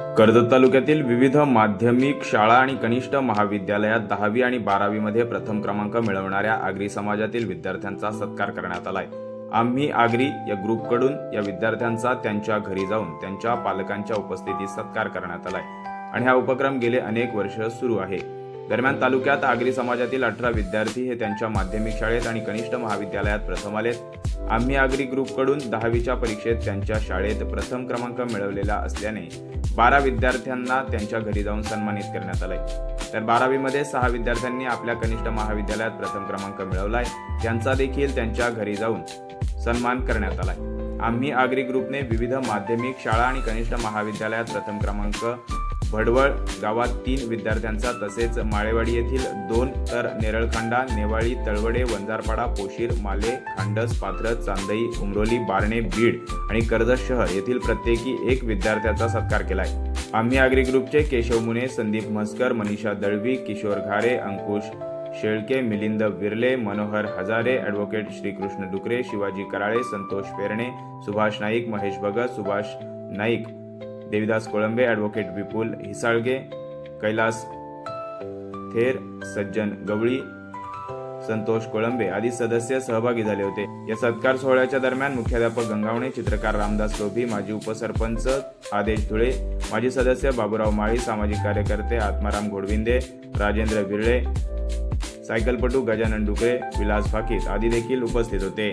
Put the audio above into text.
कर्जत तालुक्यातील विविध माध्यमिक शाळा आणि कनिष्ठ महाविद्यालयात दहावी आणि बारावीमध्ये प्रथम क्रमांक मिळवणाऱ्या आगरी समाजातील विद्यार्थ्यांचा सत्कार करण्यात आलाय. आम्ही आगरी या ग्रुपकडून या विद्यार्थ्यांचा त्यांच्या घरी जाऊन त्यांच्या पालकांच्या उपस्थितीत सत्कार करण्यात आलाय. आणि हा उपक्रम गेले अनेक वर्ष सुरू आहे. दरम्यान तालुक्यात आगरी समाजातील अठरा विद्यार्थी हे त्यांच्या माध्यमिक शाळेत आणि कनिष्ठ महाविद्यालयात प्रथम आलेत. आम्ही आगरी ग्रुपकडून दहावीच्या परीक्षेत त्यांच्या शाळेत प्रथम क्रमांक मिळवलेला असल्याने बारा विद्यार्थ्यांना त्यांच्या घरी जाऊन सन्मानित करण्यात आलंय. तर बारावीमध्ये सहा विद्यार्थ्यांनी आपल्या कनिष्ठ महाविद्यालयात प्रथम क्रमांक मिळवलाय. त्यांचा देखील त्यांच्या घरी जाऊन सन्मान करण्यात आलाय. आम्ही आगरी ग्रुपने विविध माध्यमिक शाळा आणि कनिष्ठ महाविद्यालयात प्रथम क्रमांक भडवळ गावात तीन विद्यार्थ्यांचा तसेच माळेवाडी येथील दोन तर नेरळखांडा नेवाळी तळवडे वंजारपाडा पोशीर माले खांडस पाथरत चांदई उमरोली बारणे बीड आणि कर्जत शहर येथील प्रत्येकी एक विद्यार्थ्याचा सत्कार केलाय. आम्ही आगरी ग्रुपचे केशव मुने संदीप म्हस्कर मनीषा दळवी किशोर घारे अंकुश शेळके मिलिंद विरले मनोहर हजारे ॲडव्होकेट श्रीकृष्ण डुकरे शिवाजी कराळे संतोष पेरणे सुभाष नाईक महेश भगत सुभाष नाईक देविदास कोळंबे ॲडव्होकेट विपुल हिसाळगे कैलास थेर सज्जन गवळी संतोष कोळंबे आदी सदस्य सहभागी झाले होते. या सत्कार सोहळ्याच्या दरम्यान मुख्याध्यापक गंगावणे चित्रकार रामदास लोभी माजी उपसरपंच आदेश धुळे माजी सदस्य बाबूराव माळी सामाजिक कार्यकर्ते आत्माराम घोडविंदे राजेंद्र विरळे सायकलपटू गजानन डुकरे विलास फाकीत आदी देखील उपस्थित होते.